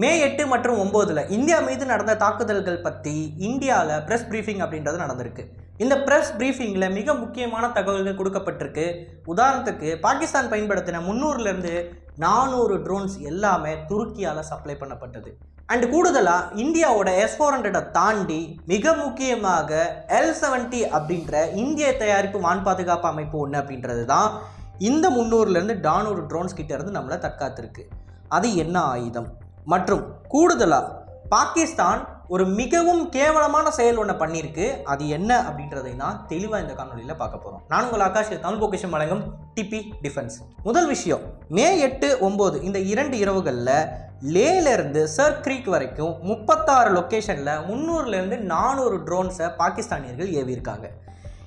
மே எட்டு மற்றும் ஒம்போதில் இந்தியா மீது நடந்த தாக்குதல்கள் பற்றி இந்தியாவில் ப்ரெஸ் ப்ரீஃபிங் அப்படின்றது நடந்திருக்கு. இந்த ப்ரெஸ் ப்ரீஃபிங்கில் மிக முக்கியமான தகவல்கள் கொடுக்கப்பட்டிருக்கு. உதாரணத்துக்கு பாகிஸ்தான் பயன்படுத்தின முந்நூறுலேருந்து நானூறு ட்ரோன்ஸ் எல்லாமே துருக்கியால் சப்ளை பண்ணப்பட்டது. அண்ட் கூடுதலாக இந்தியாவோட எஸ் ஃபோர் ஹண்ட்ரடை தாண்டி மிக முக்கியமாக எல் செவன்டி அப்படின்ற இந்திய தயாரிப்பு வான் பாதுகாப்பு அமைப்பு ஒன்று அப்படின்றது தான் இந்த முந்நூறுலேருந்து நானூறு ட்ரோன்ஸ் கிட்டேருந்து நம்மளை தற்காத்திருக்கு. அது என்ன ஆயுதம்? மற்றும் கூடுதலாக பாகிஸ்தான் ஒரு மிகவும் கேவலமான செயல் ஒன்று பண்ணியிருக்கு அது என்ன அப்படின்றதை தான் தெளிவாக இந்த காணொலியில் பார்க்க போகிறோம் நான் உங்கள் ஆகாஷ் தமிழ் பொக்கிஷம் வழங்கும் டிபி டிஃபென்ஸ். முதல் விஷயம் மே எட்டு ஒம்பது இந்த இரண்டு இரவுகளில் லேலேருந்து சர் கிரீக் வரைக்கும் முப்பத்தாறு லொக்கேஷனில் முந்நூறுலேருந்து நானூறு ட்ரோன்ஸை பாகிஸ்தானியர்கள் ஏவியிருக்காங்க.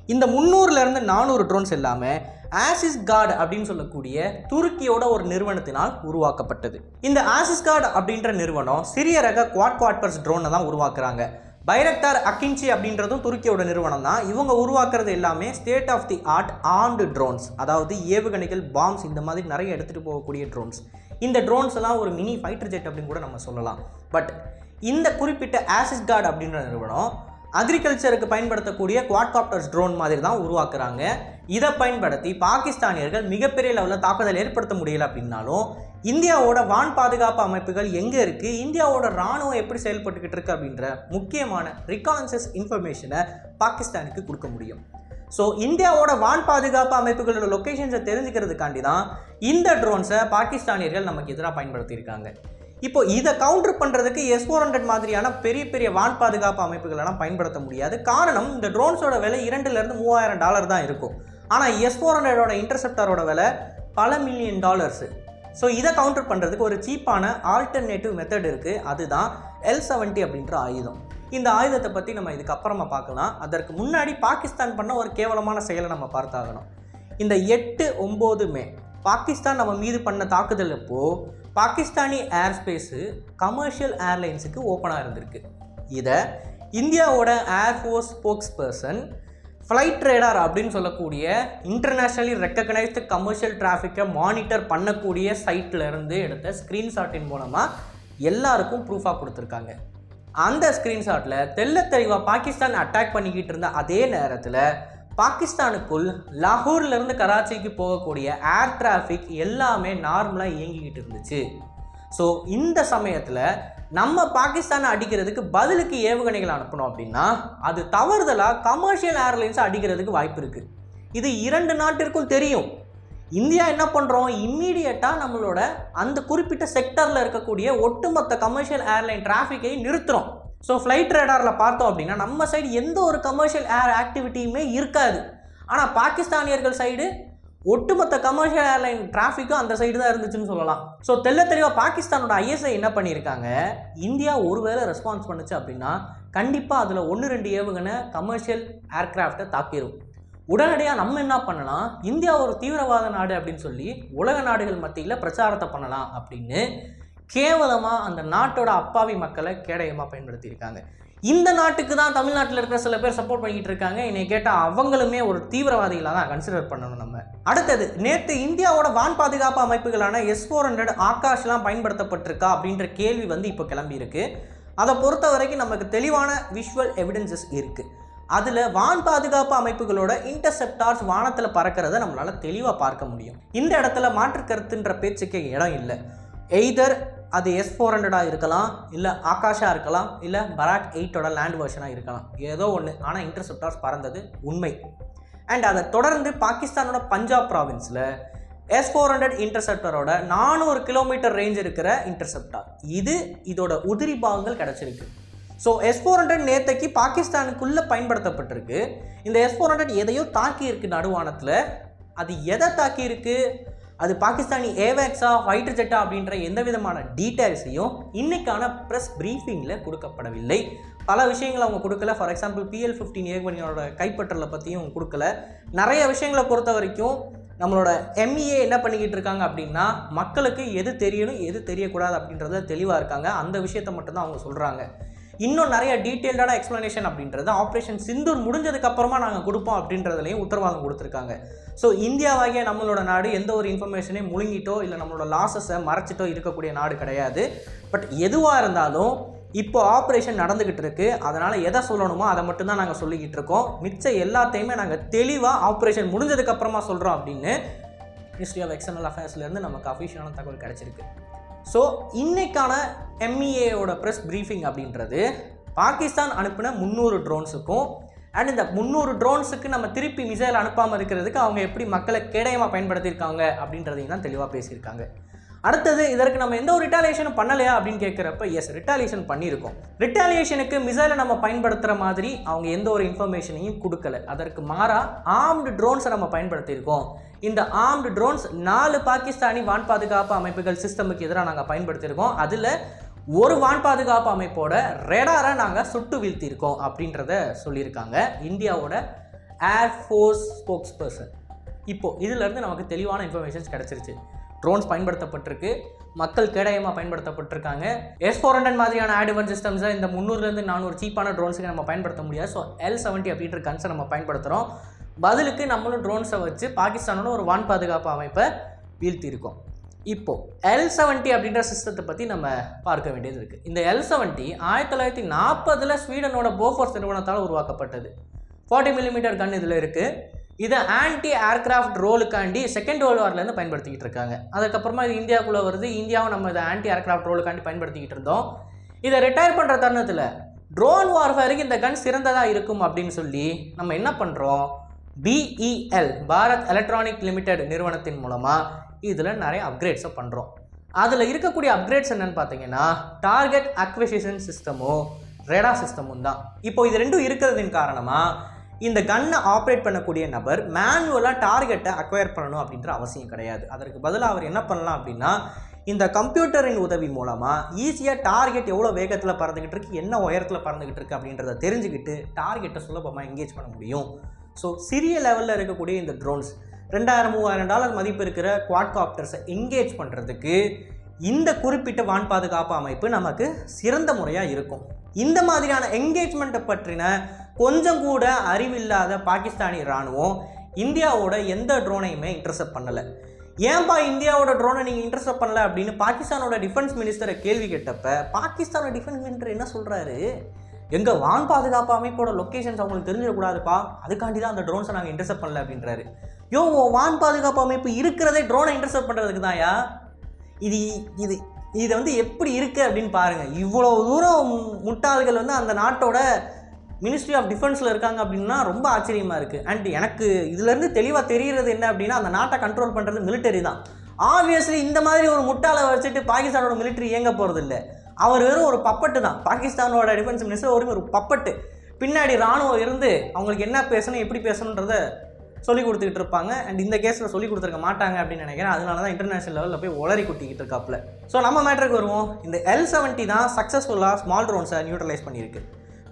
இந்த முந்நூறுலேருந்து நானூறு ட்ரோன்ஸ் எல்லாமே ஆசிஸ் கார்டு அப்படின்னு சொல்லக்கூடிய துருக்கியோட ஒரு நிறுவனத்தினால் உருவாக்கப்பட்டது. இந்த ஆசிஸ் கார்டு அப்படின்ற நிறுவனம் சிறிய ரக குவாட் குவாட்பர்ஸ் ட்ரோனை தான் உருவாக்குறாங்க. பைரக்டார் அக்கின்சி அப்படின்றதும் துருக்கியோட நிறுவனம் தான். இவங்க உருவாக்குறது எல்லாமே state of the art and drones அதாவது ஏவுகணைகள் பாம்ஸ் இந்த மாதிரி நிறைய எடுத்துகிட்டு போகக்கூடிய ட்ரோன்ஸ் இந்த ட்ரோன்ஸ் எல்லாம் ஒரு மினி ஃபைட்டர் ஜெட் அப்படின்னு கூட நம்ம சொல்லலாம். பட் இந்த குறிப்பிட்ட ஆசிஸ் கார்டு அப்படின்ற நிறுவனம் அக்ரிகல்ச்சருக்கு பயன்படுத்தக்கூடிய குவாட்காப்டர்ஸ் ட்ரோன் மாதிரி தான் உருவாக்குறாங்க. இதை பயன்படுத்தி பாகிஸ்தானியர்கள் மிகப்பெரிய லெவலில் தாக்குதல் ஏற்படுத்த முடியல அப்படின்னாலும் இந்தியாவோட வான் பாதுகாப்பு அமைப்புகள் எங்கே இருக்குது இந்தியாவோட ராணுவம் எப்படி செயல்பட்டுக்கிட்டு இருக்கு அப்படின்ற முக்கியமான ரிகான்சஸ் இன்ஃபர்மேஷனை பாகிஸ்தானுக்கு கொடுக்க முடியும். ஸோ இந்தியாவோட வான் பாதுகாப்பு அமைப்புகளோட லொக்கேஷன்ஸை தெரிஞ்சுக்கிறதுக்காண்டி தான் இந்த ட்ரோன்ஸை பாகிஸ்தானியர்கள் நமக்கு எதிராக பயன்படுத்தியிருக்காங்க. இப்போ இதை கவுண்டர் பண்ணுறதுக்கு எஸ் ஃபோர் ஹண்ட்ரட் மாதிரியான பெரிய பெரிய வான் பாதுகாப்பு அமைப்புகளெல்லாம் பயன்படுத்த முடியாது. காரணம் இந்த ட்ரோன்ஸோட விலை இரண்டுலேருந்து மூவாயிரம் டாலர் தான் இருக்கும். ஆனால் எஸ் ஃபோர் ஹண்ட்ரடோட இன்டர்செப்டரோட விலை பல மில்லியன் டாலர்ஸு ஸோ இதை கவுண்டர் பண்ணுறதுக்கு ஒரு சீப்பான ஆல்டர்னேட்டிவ் மெத்தட் இருக்குது அதுதான் எல் செவன்ட்டி அப்படின்ற ஆயுதம். இந்த ஆயுதத்தை பற்றி நம்ம இதுக்கப்புறமா பார்க்கலாம். அதற்கு முன்னாடி பாகிஸ்தான் பண்ண ஒரு கேவலமான செயலை நம்ம பார்த்தாகணும். இந்த எட்டு ஒம்பது மே பாகிஸ்தான் நம்ம மீது பண்ண தாக்குதல் அப்போது பாகிஸ்தானி ஏர் ஸ்பேஸு கமர்ஷியல் ஏர்லைன்ஸுக்கு ஓப்பனாக இருந்திருக்கு. இதை இந்தியாவோட air force spokesperson flight radar அப்படின்னு சொல்லக்கூடிய இன்டர்நேஷ்னலி ரெக்கக்னைஸ்டு கமர்ஷியல் டிராஃபிக்கை மானிட்டர் பண்ணக்கூடிய சைட்ல இருந்து எடுத்த ஸ்க்ரீன்ஷாட்டின் மூலமாக எல்லாருக்கும் ப்ரூஃபாக கொடுத்துருக்காங்க. அந்த ஸ்க்ரீன்ஷாட்டில் தெல்ல தெளிவாக பாகிஸ்தான் அட்டாக் பண்ணிக்கிட்டு இருந்த அதே நேரத்தில் பாகிஸ்தானுக்குள் லாகூர்லேருந்து கராச்சிக்கு போகக்கூடிய ஏர் டிராஃபிக் எல்லாமே நார்மலாக இயங்கிக்கிட்டு இருந்துச்சு. ஸோ இந்த சமயத்தில் நம்ம பாகிஸ்தானை அடிக்கிறதுக்கு பதிலுக்கு ஏவுகணைகள் அனுப்பணும் அப்படின்னா அது தவறுதலாக கமர்ஷியல் ஏர்லைன்ஸை அடிக்கிறதுக்கு வாய்ப்பு இருக்குது இது இரண்டு நாட்டிற்குள் தெரியும். இந்தியா என்ன பண்ணுறோம் இம்மீடியட்டாக நம்மளோட அந்த குறிப்பிட்ட செக்டரில் இருக்கக்கூடிய ஒட்டுமொத்த கமர்ஷியல் ஏர்லைன் டிராஃபிக்கை நிறுத்துகிறோம் ஸோ ஃப்ளைட் ரேடாரில் பார்த்தோம் அப்படின்னா நம்ம சைடு எந்த ஒரு கமர்ஷியல் ஏர் ஆக்டிவிட்டியுமே இருக்காது. ஆனால் பாகிஸ்தானியர்கள் சைடு ஒட்டுமொத்த கமர்ஷியல் ஏர்லைன் டிராஃபிக்கும் அந்த சைடு தான் இருந்துச்சுன்னு சொல்லலாம். ஸோ தெல்ல தெளிவாக பாகிஸ்தானோட ஐஎஸ்ஐ என்ன பண்ணியிருக்காங்க? இந்தியா ஒருவேளை ரெஸ்பான்ஸ் பண்ணுச்சு அப்படின்னா கண்டிப்பாக அதில் ஒன்று ரெண்டு ஏவுகணை கமர்ஷியல் ஏர்கிராஃப்டை தாக்கிடும் உடனடியாக நம்ம என்ன பண்ணலாம்? இந்தியா ஒரு தீவிரவாத நாடு அப்படின்னு சொல்லி உலக நாடுகள் மத்தியில் பிரச்சாரத்தை பண்ணலாம் அப்படின்னு கேவலமாக அந்த நாட்டோட அப்பாவி மக்களை கேடயமாக பயன்படுத்தியிருக்காங்க. இந்த நாட்டுக்கு தான் தமிழ்நாட்டில் இருக்கிற சில பேர் சப்போர்ட் பண்ணிக்கிட்டு இருக்காங்க. என்னை கேட்டால் அவங்களுமே ஒரு தீவிரவாதிகளாக தான் கன்சிடர் பண்ணணும் நம்ம. அடுத்தது நேற்று இந்தியாவோட வான் பாதுகாப்பு அமைப்புகளான எஸ் ஃபோர் ஹண்ட்ரட் ஆகாஷ்லாம் பயன்படுத்தப்பட்டிருக்கா அப்படின்ற கேள்வி வந்து இப்போ கிளம்பியிருக்கு. அதை பொறுத்த வரைக்கும் நமக்கு தெளிவான விஷுவல் எவிடன்சஸ் இருக்குது அதில் வான் பாதுகாப்பு அமைப்புகளோட இன்டர்செப்டார்ஸ் வானத்தில் பறக்கிறத நம்மளால் தெளிவாக பார்க்க முடியும். இந்த இடத்துல மாற்று கருத்துன்ற பேச்சுக்கு இடம் இல்லை. எய்தர் அது எஸ் ஃபோர் ஹண்ட்ரடாக இருக்கலாம் இல்லை ஆகாஷாக இருக்கலாம் இல்லை பராக் எயிட்டோட லேண்ட் வெர்ஷனாக இருக்கலாம். ஏதோ ஒன்று ஆனால் இன்டர்செப்டார்ஸ் பறந்தது உண்மை. அண்ட் அதை தொடர்ந்து பாகிஸ்தானோட பஞ்சாப் ப்ராவின்ஸில் எஸ் ஃபோர் ஹண்ட்ரட் இன்டர்செப்டரோட நானூறு கிலோமீட்டர் ரேஞ்ச் இருக்கிற இன்டர்செப்டார் இது இதோட உதிரி பாகங்கள் கிடச்சிருக்கு. ஸோ எஸ் ஃபோர் ஹண்ட்ரட் நேத்தைக்கு பாகிஸ்தானுக்குள்ளே பயன்படுத்தப்பட்டிருக்கு. இந்த எஸ் ஃபோர் ஹண்ட்ரட் எதையோ தாக்கியிருக்கு நடுவானத்தில். அது எதை தாக்கியிருக்கு? அது பாகிஸ்தானி ஏவேக்ஸா ஃபைட்டர் ஜெட்டா அப்படின்ற எந்த விதமான டீட்டெயில்ஸையும் இன்றைக்கான ப்ரெஸ் ப்ரீஃபிங்கில் கொடுக்கப்படவில்லை. பல விஷயங்களை அவங்க கொடுக்கல. ஃபார் எக்ஸாம்பிள் பிஎல் ஃபிஃப்டீன் ஏவுகணையோட கைப்பற்றலை பற்றியும் கொடுக்கல. நிறைய விஷயங்களை பொறுத்த வரைக்கும் நம்மளோட எம்இஏ என்ன பண்ணிக்கிட்டு இருக்காங்க அப்படின்னா மக்களுக்கு எது தெரியணும் எது தெரியக்கூடாது அப்படின்றத தெளிவாக இருக்காங்க. அந்த விஷயத்த மட்டும்தான் அவங்க சொல்கிறாங்க இன்னும் நிறைய டீட்டெயில்டான எக்ஸ்ப்ளனேஷன் அப்படின்றது ஆப்ரேஷன் சிந்தூர் முடிஞ்சதுக்கு அப்புறமா நாங்கள் கொடுப்போம் அப்படின்றதுலையும் உத்தரவாதம் கொடுத்துருக்காங்க. ஸோ இந்தியாவாகிய நம்மளோட நாடு எந்த ஒரு இன்ஃபர்மேஷனையும் முழுங்கிட்டோ இல்லை நம்மளோட லாஸஸை மறைச்சிட்டோ இருக்கக்கூடிய நாடு கிடையாது. பட் எதுவாக இருந்தாலும் இப்போ ஆப்ரேஷன் நடந்துக்கிட்டு இருக்கு. அதனால் எதை சொல்லணுமோ அதை மட்டும்தான் நாங்கள் சொல்லிக்கிட்டு இருக்கோம். மிச்சம் எல்லாத்தையுமே நாங்கள் தெளிவாக ஆப்ரேஷன் முடிஞ்சதுக்கப்புறமா சொல்கிறோம் அப்படின்னு மினிஸ்ட்ரி ஆஃப் எக்ஸ்டர்னல் அஃபேர்ஸ்லேருந்து நமக்கு அஃபிஷியலான தகவல் கிடச்சிருக்கு. ஸோ இன்றைக்கான எம்இஏயோட ப்ரெஸ் ப்ரீஃபிங் அப்படின்றது பாகிஸ்தான் அனுப்பின முந்நூறு ட்ரோன்ஸுக்கும் அண்ட் இந்த முந்நூறு ட்ரோன்ஸுக்கு நம்ம திருப்பி மிசைல் அனுப்பாமல் இருக்கிறதுக்கு அவங்க எப்படி மக்களை கேடயமாக பயன்படுத்தியிருக்காங்க அப்படின்றதையும் தான் தெளிவாக பேசியிருக்காங்க. அடுத்தது இதற்கு நம்ம எந்த ஒரு ரிட்டாலியேஷனும் பண்ணலையா அப்படின்னு கேட்குறப்ப எஸ் ரிட்டாலியேஷன் பண்ணியிருக்கோம். ரிட்டாலியேஷனுக்கு மிசைலை நம்ம பயன்படுத்துகிற மாதிரி அவங்க எந்த ஒரு இன்ஃபர்மேஷனையும் கொடுக்கல. அதற்கு மாறாக ஆர்ம்டு ட்ரோன்ஸை நம்ம பயன்படுத்தியிருக்கோம். இந்த ஆர்ம்டு ட்ரோன்ஸ் நாலு பாகிஸ்தானி வான் பாதுகாப்பு அமைப்புகள் சிஸ்டமுக்கு எதிராக நாங்கள் பயன்படுத்தியிருக்கோம். அதில் ஒரு வான் பாதுகாப்பு அமைப்போட ரெடாரை நாங்கள் சுட்டு வீழ்த்தியிருக்கோம் அப்படின்றத சொல்லியிருக்காங்க இந்தியாவோட ஏர்ஃபோர்ஸ் ஸ்போக்ஸ் பர்சன் இப்போது இதிலேருந்து நமக்கு தெளிவான இன்ஃபர்மேஷன்ஸ் கிடச்சிருச்சு. ட்ரோன்ஸ் பயன்படுத்தப்பட்டிருக்கு. மக்கள் கேடயமாக பயன்படுத்தப்பட்டிருக்காங்க. எஸ் ஃபோர் ஹண்ட்ரட் மாதிரியான ஆடிவன் சிஸ்டம்ஸை இந்த முந்நூறுலேருந்து நானூறு சீப்பான ட்ரோன்ஸுக்கு நம்ம பயன்படுத்த முடியாது. ஸோ எல் செவன்ட்டி அப்படின்ற கன்ஸை நம்ம பயன்படுத்துகிறோம் பதிலுக்கு நம்மளும் ட்ரோன்ஸை வச்சு பாகிஸ்தானோட ஒரு வான் பாதுகாப்பு அமைப்பை வீழ்த்தியிருக்கோம். இப்போது எல் செவன்ட்டி அப்படின்ற சிஸ்டத்தை பற்றி நம்ம பார்க்க வேண்டியது இருக்குது இந்த எல் செவன்ட்டி ஆயிரத்தி தொள்ளாயிரத்தி நாற்பதில் ஸ்வீடனோட போஃபோர்ஸ் நிறுவனத்தால் உருவாக்கப்பட்டது. ஃபார்ட்டி மில்லிமீட்டர் கன் இதில் இருக்குது இதை ஆன்டி ஏர்க்ராஃப்ட் ரோலுக்காண்டி செகண்ட் வேர்ல்டு வார்லேருந்து பயன்படுத்திக்கிட்டு இருக்காங்க. அதுக்கப்புறமா இது இந்தியாவுக்குள்ளே வருது. இந்தியாவும் நம்ம இதை ஆன்டி ஏர்க்ராஃப்ட் ரோலுக்காண்டி பயன்படுத்திக்கிட்டு இருந்தோம். இதை ரிட்டையர் பண்ணுற தருணத்தில் ட்ரோன் வார்ஃபேருக்கு இந்த கன் சிறந்ததாக இருக்கும் அப்படின்னு சொல்லி நம்ம என்ன பண்ணுறோம் பிஇஎல் பாரத் எலக்ட்ரானிக் லிமிடெட் நிறுவனத்தின் மூலமாக இதில் நிறைய அப்கிரேட்ஸை பண்ணுறோம் அதில் இருக்கக்கூடிய அப்கிரேட்ஸ் என்னன்னு பார்த்தீங்கன்னா டார்கெட் அக்விசிஷன் சிஸ்டமும் ரெடா சிஸ்டமும் தான். இப்போ இது ரெண்டும் இருக்கிறதின் காரணமாக இந்த கன்னை ஆப்ரேட் பண்ணக்கூடிய நபர் மேனுவலாக டார்கெட்டை அக்வயர் பண்ணணும் அப்படின்ற அவசியம் கிடையாது. அதற்கு பதிலாக அவர் என்ன பண்ணலாம் அப்படின்னா இந்த கம்ப்யூட்டரின் உதவி மூலமாக ஈஸியாக டார்கெட் எவ்வளோ வேகத்தில் பறந்துக்கிட்டு இருக்கு என்ன உயரத்தில் பறந்துக்கிட்டு இருக்கு அப்படின்றத தெரிஞ்சுக்கிட்டு டார்கெட்டை சுலபமாக எங்கேஜ் பண்ண முடியும். ஸோ சிறிய லெவலில் இருக்கக்கூடிய இந்த ட்ரோன்ஸ் ரெண்டாயிரம் மூவாயிரம் டாலர் மதிப்பு இருக்கிற குவாட்காப்டர்ஸை எங்கேஜ் பண்ணுறதுக்கு இந்த குறிப்பிட்ட வான் பாதுகாப்பு அமைப்பு நமக்கு சிறந்த முறையாக இருக்கும். இந்த மாதிரியான என்கேஜ்மெண்ட்டை பற்றின கொஞ்சம் கூட அறிவில்லாத பாகிஸ்தானி இராணுவம் இந்தியாவோட எந்த ட்ரோனையுமே இன்டர்செப்ட் பண்ணலை. ஏன்பா இந்தியாவோட ட்ரோனை நீங்கள் இன்டர்செப்ட் பண்ணல அப்படின்னு பாகிஸ்தானோட டிஃபென்ஸ் மினிஸ்டரை கேள்வி கேட்டப்ப பாகிஸ்தானோட டிஃபென்ஸ் மினிஸ்டர் என்ன சொல்கிறாரு எங்கள் வான் பாதுகாப்பு அமைப்போட லொக்கேஷன்ஸ் அவங்களுக்கு தெரிஞ்சிடக்கூடாதுப்பா. அதுக்காண்டி தான் அந்த ட்ரோன்ஸை நாங்கள் இன்டர்செப்ட் பண்ணல அப்படின்றாரு. யோ ஓ வான் பாதுகாப்பு அமைப்பு இருக்கிறதே ட்ரோனை இன்டர்செப்ட் பண்ணுறதுக்கு தான்யா. இது இது இதை வந்து எப்படி இருக்குது அப்படின்னு பாருங்கள் இவ்வளோ தூரம் முட்டாள்கள் வந்து அந்த நாட்டோட மினிஸ்ட்ரி ஆஃப் டிஃபென்ஸில் இருக்காங்க அப்படின்னா ரொம்ப ஆச்சரியமாக இருக்குது அண்ட் எனக்கு இதுலேருந்து தெளிவாக தெரிகிறது என்ன அப்படின்னா அந்த நாட்டை கண்ட்ரோல் பண்ணுறது மிலிட்டரி தான். ஆப்வியஸ்லி இந்த மாதிரி ஒரு முட்டாளை வச்சுட்டு பாகிஸ்தானோட மிலிட்டரி இயங்க போகிறது இல்லை. அவர் வெறும் ஒரு பப்பட்டு தான். பாகிஸ்தானோட டிஃபென்ஸ் மினிஸ்டர் ஒரு ஒரு பப்பட்டு. பின்னாடி ராணுவம் இருந்து அவங்களுக்கு என்ன பேசணும் எப்படி பேசணுன்றத சொல்லி கொடுத்துக்கிட்டு இருப்பாங்க. அண்ட் இந்த கேஸில் சொல்லி கொடுத்துருக்க மாட்டாங்க அப்படின்னு நினைக்கிறேன். அதனால தான் இன்டர்நேஷனல் லெவலில் போய் உளறி குட்டிக்கிட்டு இருக்காப்புல. ஸோ நம்ம மேட்ருக்கு வருவோம். இந்த எல் செவன்ட்டி தான் சக்ஸஸ்ஃபுல்லாக ஸ்மால் ட்ரோன்ஸை நியூட்ரலைஸ் பண்ணியிருக்கு.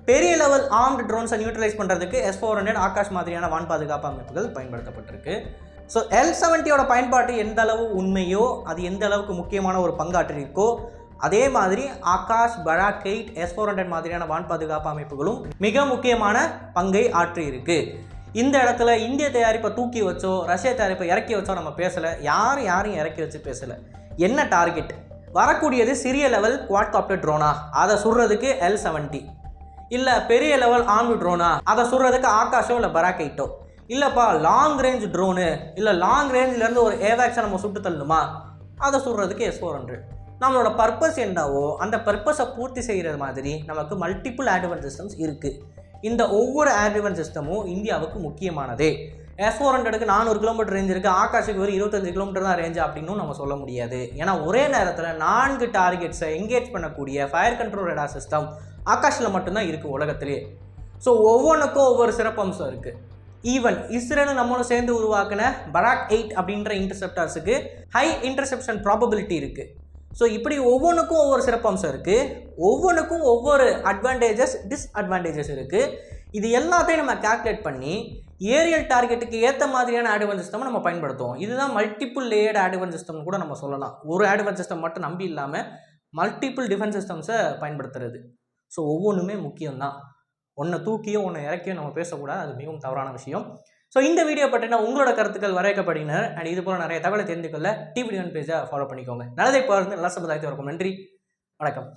பெரிய லெவல் ஆர்ம்டு ட்ரோன்ஸை நியூட்ரலைஸ் பண்ணுறதுக்கு எஸ் ஃபோர் ஹண்ட்ரட் ஆகாஷ் மாதிரியான வான் பாதுகாப்பு அமைப்புகள் பயன்படுத்தப்பட்டிருக்கு. ஸோ எல் செவன்ட்டியோட பயன்பாட்டு எந்த அளவு உண்மையோ அது எந்த அளவுக்கு முக்கியமான ஒரு பங்காற்றிருக்கோ அதே மாதிரி Akash Barak eight S four hundred மாதிரியான வான் பாதுகாப்பு அமைப்புகளும் மிக முக்கியமான பங்கை ஆற்றியிருக்கு. இந்த இடத்துல இந்திய தயாரிப்பை தூக்கி வச்சோ ரஷ்ய தயாரிப்பை இறக்கி வச்சோ நம்ம பேசலை. யாரும் யாரையும் இறக்கி வச்சு பேசலை. என்ன டார்கெட் வரக்கூடியது சிறிய லெவல் குவாட்காப்டர் ட்ரோனா அதை சுடுறதுக்கு எல் செவன்ட்டி இல்லை பெரிய லெவல் ஆர்ம்டு ட்ரோனா அதை சுடுறதுக்கு ஆகாஷோ இல்லை பராக்கைட்டோ? இல்லைப்பா லாங் ரேஞ்ச் ட்ரோனு இல்லை லாங் ரேஞ்சிலேருந்து ஒரு ஏவேக்ஸை நம்ம சுட்டு தள்ளணுமா? அதை சுடுறதுக்கு எஸ் ஃபோர் ஹண்ட்ரட் நம்மளோட பர்பஸ் என்னவோ அந்த பர்பஸை பூர்த்தி செய்கிற மாதிரி நமக்கு மல்டிபிள் ஆட்வன் சிஸ்டம்ஸ் இருக்குது இந்த ஒவ்வொரு ஆட்வன் சிஸ்டமும் இந்தியாவுக்கு முக்கியமானதே. எஸ் ஃபோர் ஹண்ட்ரடுக்கு நானூறு கிலோமீட்டர் ரேஞ்ச் இருக்குது ஆகாஷுக்கு ஒரு இருபத்தஞ்சு கிலோமீட்டர் தான் ரேஞ்ச் அப்படின்னும் நம்ம சொல்ல முடியாது. ஏன்னா ஒரே நேரத்தில் நான்கு டார்கெட்ஸை எங்கேஜ் பண்ணக்கூடிய ஃபயர் கண்ட்ரோல் ரேடார் சிஸ்டம் ஆகாஷில் மட்டும்தான் இருக்குது உலகத்திலேயே ஸோ ஒவ்வொன்றுக்கும் ஒவ்வொரு சிறப்பம்சம் இருக்குது ஈவன் இஸ்ரேலும் நம்மளும் சேர்ந்து உருவாக்கின பராக் எயிட் அப்படின்ற இன்டர்செப்டர்ஸுக்கு ஹை இன்டர்செப்ஷன் ப்ராபபிலிட்டி இருக்குது ஸோ இப்படி ஒவ்வொன்றுக்கும் ஒவ்வொரு சிறப்பம்சம் இருக்குது ஒவ்வொன்றுக்கும் ஒவ்வொரு அட்வான்டேஜஸ் டிஸ்அட்வான்டேஜஸ் இருக்குது இது எல்லாத்தையும் நம்ம கால்குலேட் பண்ணி ஏரியல் டார்கெட்டுக்கு ஏற்ற மாதிரியான ஆடுவன் சிஸ்டம் நம்ம பயன்படுத்துவோம். இதுதான் மல்டிபிள் லேயர்டு ஆடுவன் சிஸ்டம் கூட நம்ம சொல்லலாம். ஒரு ஆடுவன் சிஸ்டம் மட்டும் நம்பி இல்லாமல் மல்டிபிள் டிஃபென்ஸ் சிஸ்டம்ஸை பயன்படுத்துறது. ஸோ ஒவ்வொன்றுமே முக்கியம்தான். ஒன்றை தூக்கியோ ஒன்றை இறக்கியோ நம்ம பேசக்கூடாது. அது மிகவும் தவறான விஷயம். ஸோ இந்த வீடியோ பற்றினா உங்களோட கருத்துக்கள் வரவேற்கப்படுகின்றன அண்ட் இது போல நிறைய தகவலை தெரிந்து கொள்ள டிவி பேஜை ஃபாலோ பண்ணிக்கோங்க. நல்லதை பார்த்து நல்ல சமுதாயத்தை இருக்கும் நன்றி. வணக்கம்.